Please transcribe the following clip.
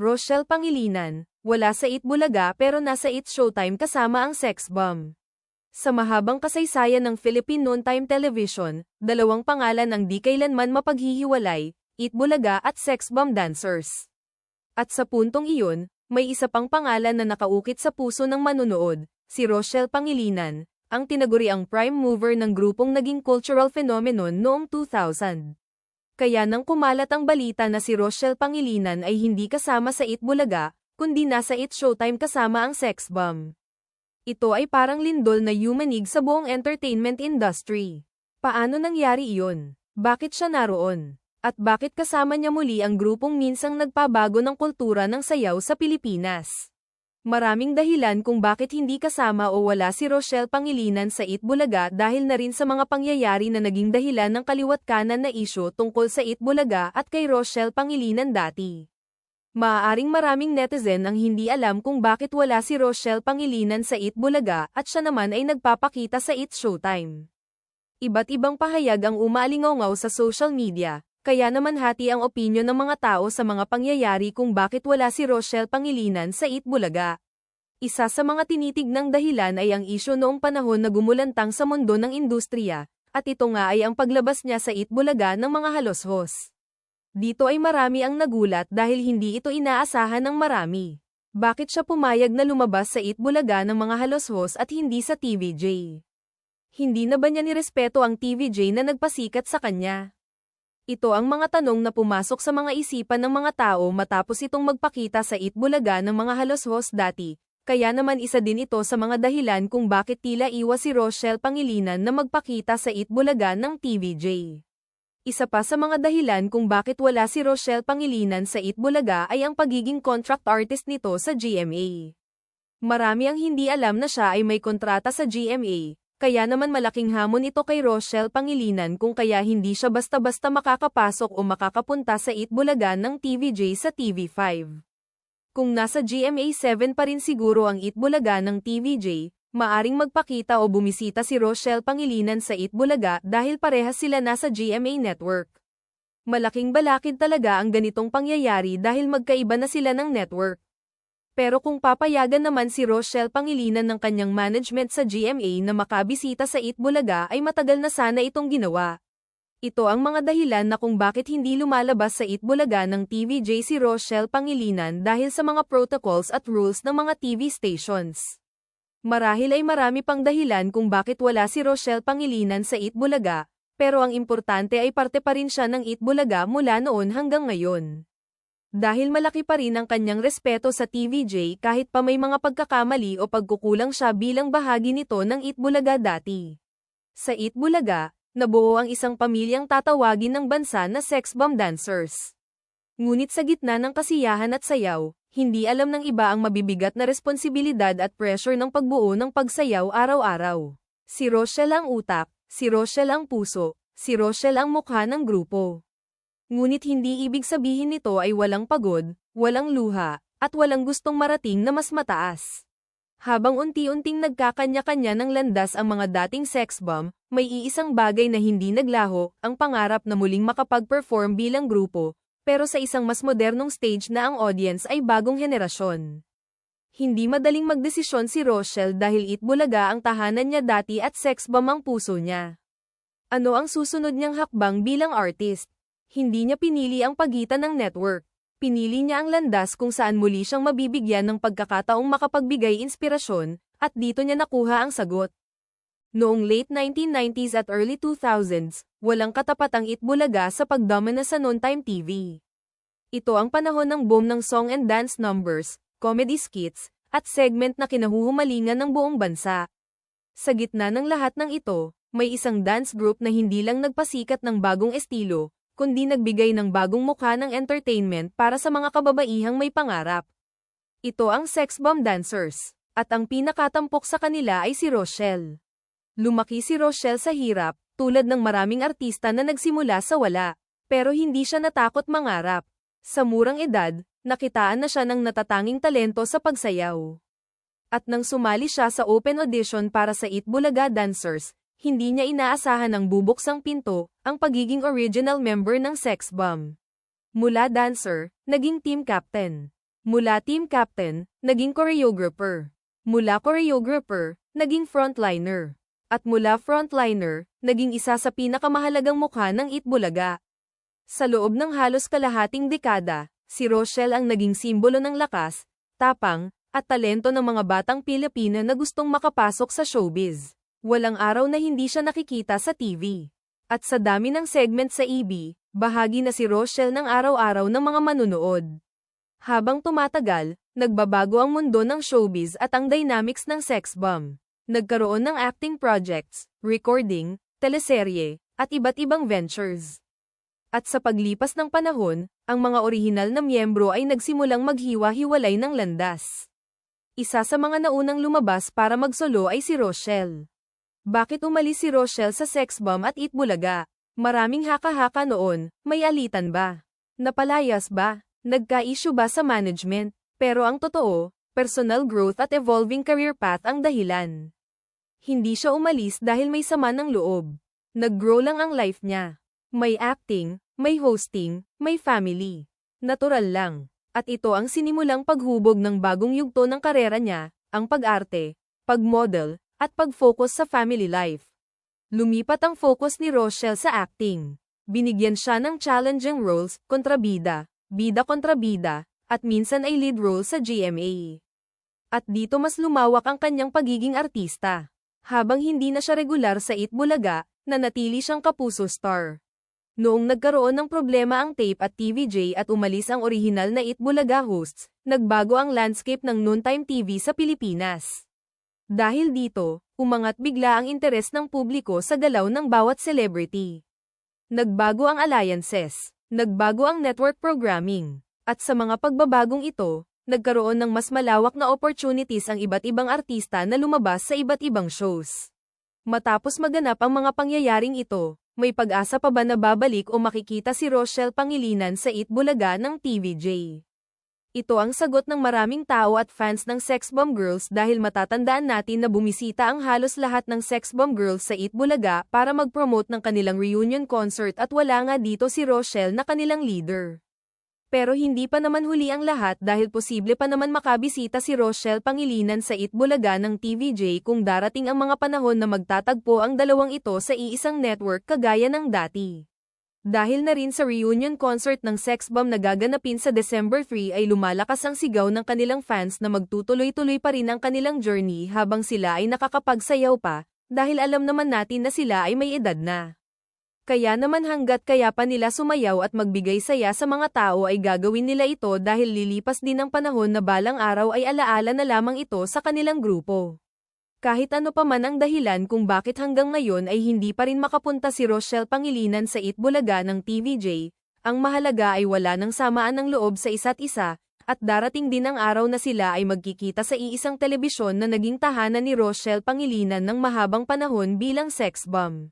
Rochelle Pangilinan, wala sa It Bulaga pero nasa It Showtime kasama ang sex bomb. Sa mahabang kasaysayan ng Philippine Noontime Television, dalawang pangalan ang di kailanman mapaghihiwalay, It Bulaga at Sex Bomb Dancers. At sa puntong iyon, may isa pang pangalan na nakaukit sa puso ng manunood, si Rochelle Pangilinan, ang tinaguriang prime mover ng grupong naging cultural phenomenon noong 2000. Kaya nang kumalat ang balita na si Rochelle Pangilinan ay hindi kasama sa It Bulaga, kundi nasa It Showtime kasama ang sex bomb. Ito ay parang lindol na yumanig sa buong entertainment industry. Paano nangyari iyon? Bakit siya naroon? At bakit kasama niya muli ang grupong minsang nagpabago ng kultura ng sayaw sa Pilipinas? Maraming dahilan kung bakit hindi kasama o wala si Rochelle Pangilinan sa Itbulaga dahil na rin sa mga pangyayari na naging dahilan ng kaliwat kanan na isyo tungkol sa Itbulaga at kay Rochelle Pangilinan dati. Maaaring maraming netizen ang hindi alam kung bakit wala si Rochelle Pangilinan sa Itbulaga at siya naman ay nagpapakita sa It Showtime. Iba't ibang pahayag ang umaalingaw sa social media, kaya naman hati ang opinyon ng mga tao sa mga pangyayari kung bakit wala si Rochelle Pangilinan sa Itbulaga. Isa sa mga tinitignang dahilan ay ang isyo noong panahon na gumulantang sa mundo ng industriya, at ito nga ay ang paglabas niya sa Itbulaga ng mga haloshos. Dito ay marami ang nagulat dahil hindi ito inaasahan ng marami. Bakit siya pumayag na lumabas sa Itbulaga ng mga haloshos at hindi sa TVJ? Hindi na ba niya nirespeto ang TVJ na nagpasikat sa kanya? Ito ang mga tanong na pumasok sa mga isipan ng mga tao matapos itong magpakita sa Itbulaga ng mga haloshos dati, kaya naman isa din ito sa mga dahilan kung bakit tila iwas si Rochelle Pangilinan na magpakita sa Itbulaga ng TVJ. Isa pa sa mga dahilan kung bakit wala si Rochelle Pangilinan sa Itbulaga ay ang pagiging contract artist nito sa GMA. Marami ang hindi alam na siya ay may kontrata sa GMA, kaya naman malaking hamon ito kay Rochelle Pangilinan kung kaya hindi siya basta-basta makakapasok o makakapunta sa Itbulaga ng TVJ sa TV5. Kung nasa GMA 7 pa rin siguro ang Itbulaga ng TVJ, maaring magpakita o bumisita si Rochelle Pangilinan sa Itbulaga dahil parehas sila nasa GMA network. Malaking balakid talaga ang ganitong pangyayari dahil magkaiba na sila ng network. Pero kung papayagan naman si Rochelle Pangilinan ng kanyang management sa GMA na makabisita sa Itbulaga ay matagal na sana itong ginawa. Ito ang mga dahilan na kung bakit hindi lumalabas sa Itbulaga ng TVJ si Rochelle Pangilinan dahil sa mga protocols at rules ng mga TV stations. Marahil ay marami pang dahilan kung bakit wala si Rochelle Pangilinan sa Itbulaga, pero ang importante ay parte pa rin siya ng Itbulaga mula noon hanggang ngayon. Dahil malaki pa rin ang kanyang respeto sa TVJ kahit pa may mga pagkakamali o pagkukulang siya bilang bahagi nito ng Itbulaga dati. Sa Itbulaga, nabuo ang isang pamilyang tatawagin ng bansa na sex bomb dancers. Ngunit sa gitna ng kasiyahan at sayaw, hindi alam ng iba ang mabibigat na responsibilidad at pressure ng pagbuo ng pagsayaw araw-araw. Si Rochelle ang utak, si Rochelle ang puso, si Rochelle ang mukha ng grupo. Ngunit hindi ibig sabihin nito ay walang pagod, walang luha, at walang gustong marating na mas mataas. Habang unti-unting nagkakanya-kanya ng landas ang mga dating sex bomb, may iisang bagay na hindi naglaho, ang pangarap na muling makapag-perform bilang grupo, pero sa isang mas modernong stage na ang audience ay bagong henerasyon. Hindi madaling magdesisyon si Rochelle dahil itbulaga ang tahanan niya dati at sex bomb ang puso niya. Ano ang susunod niyang hakbang bilang artist? Hindi niya pinili ang pagitan ng network. Pinili niya ang landas kung saan muli siyang mabibigyan ng pagkakataong makapagbigay inspirasyon, at dito niya nakuha ang sagot. Noong late 1990s at early 2000s, walang katapatang itbulaga sa pagdomina sa non-time TV. Ito ang panahon ng boom ng song and dance numbers, comedy skits, at segment na kinahuhumalingan ng buong bansa. Sa gitna ng lahat ng ito, may isang dance group na hindi lang nagpasikat ng bagong estilo, kundi nagbigay ng bagong mukha ng entertainment para sa mga kababaihang may pangarap. Ito ang Sex Bomb Dancers, at ang pinakatampok sa kanila ay si Rochelle. Lumaki si Rochelle sa hirap, tulad ng maraming artista na nagsimula sa wala, pero hindi siya natakot mangarap. Sa murang edad, nakitaan na siya ng natatanging talento sa pagsayaw. At nang sumali siya sa open audition para sa Itbulaga Dancers, hindi niya inaasahan ng bubuksang pinto, ang pagiging original member ng Sex Bomb. Mula dancer, naging team captain. Mula team captain, naging choreographer. Mula choreographer, naging frontliner. At mula frontliner, naging isa sa pinakamahalagang mukha ng Itbulaga. Sa loob ng halos kalahating dekada, si Rochelle ang naging simbolo ng lakas, tapang, at talento ng mga batang Pilipina na gustong makapasok sa showbiz. Walang araw na hindi siya nakikita sa TV. At sa dami ng segment sa EB, bahagi na si Rochelle ng araw-araw ng mga manunood. Habang tumatagal, nagbabago ang mundo ng showbiz at ang dynamics ng sex bomb. Nagkaroon ng acting projects, recording, teleserye, at iba't ibang ventures. At sa paglipas ng panahon, ang mga orihinal na miyembro ay nagsimulang maghiwa-hiwalay ng landas. Isa sa mga naunang lumabas para magsolo ay si Rochelle. Bakit umalis si Rochelle sa sex bomb at Itbulaga? Maraming haka-haka noon, may alitan ba? Napalayas ba? Nagka-issue ba sa management? Pero ang totoo, personal growth at evolving career path ang dahilan. Hindi siya umalis dahil may sama ng loob. Nag-grow lang ang life niya. May acting, may hosting, may family. Natural lang. At ito ang sinimulang paghubog ng bagong yugto ng karera niya, ang pag-arte, pag-model, at pag-focus sa family life. Lumipat ang focus ni Rochelle sa acting. Binigyan siya ng challenging roles, kontrabida, bida kontrabida, at minsan ay lead role sa GMA. At dito mas lumawak ang kanyang pagiging artista. Habang hindi na siya regular sa Itbulaga, nanatili siyang kapuso star. Noong nagkaroon ng problema ang tape at TVJ at umalis ang orihinal na Itbulaga hosts, nagbago ang landscape ng noontime TV sa Pilipinas. Dahil dito, umangat bigla ang interes ng publiko sa galaw ng bawat celebrity. Nagbago ang alliances, nagbago ang network programming, at sa mga pagbabagong ito, nagkaroon ng mas malawak na opportunities ang iba't ibang artista na lumabas sa iba't ibang shows. Matapos maganap ang mga pangyayaring ito, may pag-asa pa ba na babalik o makikita si Rochelle Pangilinan sa Itbulaga ng TVJ? Ito ang sagot ng maraming tao at fans ng Sex Bomb Girls dahil matatandaan natin na bumisita ang halos lahat ng Sex Bomb Girls sa Itbulaga para mag-promote ng kanilang reunion concert at wala nga dito si Rochelle na kanilang leader. Pero hindi pa naman huli ang lahat dahil posible pa naman makabisita si Rochelle Pangilinan sa Itbulaga ng TVJ kung darating ang mga panahon na magtatagpo ang dalawang ito sa iisang network kagaya ng dati. Dahil na rin sa reunion concert ng Sex Bomb na gaganapin sa December 3 ay lumalakas ang sigaw ng kanilang fans na magtutuloy-tuloy pa rin ang kanilang journey habang sila ay nakakapagsayaw pa, dahil alam naman natin na sila ay may edad na. Kaya naman hanggat kaya pa nila sumayaw at magbigay saya sa mga tao ay gagawin nila ito dahil lilipas din ang panahon na balang araw ay alaala na lamang ito sa kanilang grupo. Kahit ano pa man ang dahilan kung bakit hanggang ngayon ay hindi pa rin makapunta si Rochelle Pangilinan sa Itbulaga ng TVJ, ang mahalaga ay wala nang samaan ng loob sa isa't isa, at darating din ang araw na sila ay magkikita sa iisang telebisyon na naging tahanan ni Rochelle Pangilinan ng mahabang panahon bilang sex bomb.